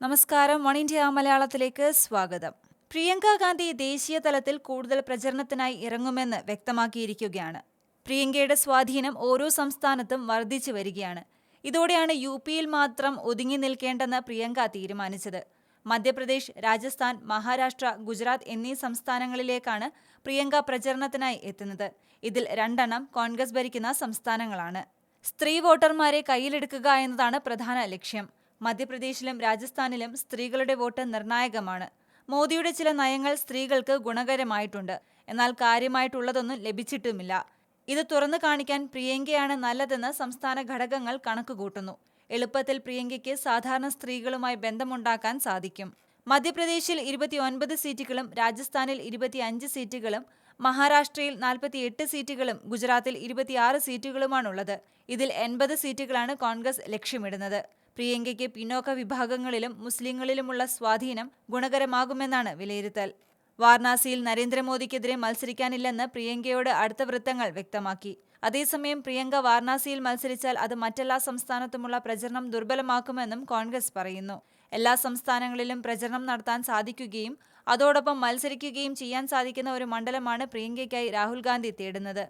നമസ്കാരം. One India മലയാളത്തിലേക്ക് സ്വാഗതം. പ്രിയങ്ക ഗാന്ധി ദേശീയ തലത്തിൽ കൂടുതൽ പ്രചരണത്തിനായി ഇറങ്ങുമെന്ന് വ്യക്തമാക്കിയിരിക്കുകയാണ്. പ്രിയങ്കയുടെ സ്വാധീനം ഓരോ സംസ്ഥാനത്തും വർദ്ധിച്ചു വരികയാണ്. ഇതോടെയാണ് യു പിയിൽ മാത്രം ഒതുങ്ങി നിൽക്കേണ്ടെന്ന് പ്രിയങ്ക തീരുമാനിച്ചത്. മധ്യപ്രദേശ് രാജസ്ഥാൻ മഹാരാഷ്ട്ര ഗുജറാത്ത് എന്നീ സംസ്ഥാനങ്ങളിലേക്കാണ് പ്രിയങ്ക പ്രചരണത്തിനായി എത്തുന്നത്. ഇതിൽ രണ്ടെണ്ണം കോൺഗ്രസ് ഭരിക്കുന്ന സംസ്ഥാനങ്ങളാണ്. സ്ത്രീ വോട്ടർമാരെ കയ്യിലെടുക്കുക എന്നതാണ് പ്രധാന ലക്ഷ്യം. മധ്യപ്രദേശിലും രാജസ്ഥാനിലും സ്ത്രീകളുടെ വോട്ട് നിർണായകമാണ്. മോദിയുടെ ചില നയങ്ങൾ സ്ത്രീകൾക്ക് ഗുണകരമായിട്ടുണ്ട്. എന്നാൽ കാര്യമായിട്ടുള്ളതൊന്നും ലഭിച്ചിട്ടുമില്ല. ഇത് തുറന്നു കാണിക്കാൻ പ്രിയങ്കയാണ് നല്ലതെന്ന് സംസ്ഥാന ഘടകങ്ങൾ കണക്കുകൂട്ടുന്നു. എളുപ്പത്തിൽ പ്രിയങ്കയ്ക്ക് സാധാരണ സ്ത്രീകളുമായി ബന്ധമുണ്ടാക്കാൻ സാധിക്കും. മധ്യപ്രദേശിൽ ഇരുപത്തിയൊൻപത് സീറ്റുകളും രാജസ്ഥാനിൽ ഇരുപത്തിയഞ്ച് സീറ്റുകളും മഹാരാഷ്ട്രയിൽ നാൽപ്പത്തിയെട്ട് സീറ്റുകളും ഗുജറാത്തിൽ ഇരുപത്തിയാറ് സീറ്റുകളുമാണുള്ളത്. ഇതിൽ എൺപത് സീറ്റുകളാണ് കോൺഗ്രസ് ലക്ഷ്യമിടുന്നത്. പ്രിയങ്കയ്ക്ക് പിന്നോക്ക വിഭാഗങ്ങളിലും മുസ്ലിങ്ങളിലുമുള്ള സ്വാധീനം ഗുണകരമാകുമെന്നാണ് വിലയിരുത്തൽ. വാരണാസിയിൽ നരേന്ദ്രമോദിക്കെതിരെ മത്സരിക്കാനില്ലെന്ന് പ്രിയങ്കയോട് അടുത്ത വൃത്തങ്ങൾ വ്യക്തമാക്കി. അതേസമയം പ്രിയങ്ക വാരണാസിയിൽ മത്സരിച്ചാൽ അത് മറ്റെല്ലാ സംസ്ഥാനത്തുമുള്ള പ്രചരണം ദുർബലമാക്കുമെന്നും കോൺഗ്രസ് പറയുന്നു. എല്ലാ സംസ്ഥാനങ്ങളിലും പ്രചരണം നടത്താൻ സാധിക്കുകയും അതോടൊപ്പം മത്സരിക്കുകയും ചെയ്യാൻ സാധിക്കുന്ന ഒരു മണ്ഡലമാണ് പ്രിയങ്കയ്ക്കായി രാഹുൽ ഗാന്ധി തേടുന്നത്.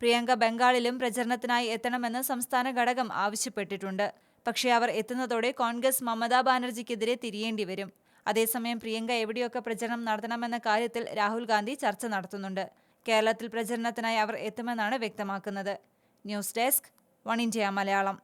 പ്രിയങ്ക ബംഗാളിലും പ്രചരണത്തിനായി എത്തണമെന്ന് സംസ്ഥാന ഘടകം ആവശ്യപ്പെട്ടിട്ടുണ്ട്. പക്ഷേ അവർ എത്തുന്നതോടെ കോൺഗ്രസ് മമതാ ബാനർജിക്കെതിരെ തിരിയേണ്ടി വരും. അതേസമയം പ്രിയങ്ക എവിടെയൊക്കെ പ്രചരണം നടത്തണമെന്ന കാര്യത്തിൽ രാഹുൽ ഗാന്ധി ചർച്ച നടത്തുന്നുണ്ട്. കേരളത്തിൽ പ്രചരണത്തിനായി അവർ എത്തുമെന്നാണ് വ്യക്തമാക്കുന്നത്. News desk One India Malayalam.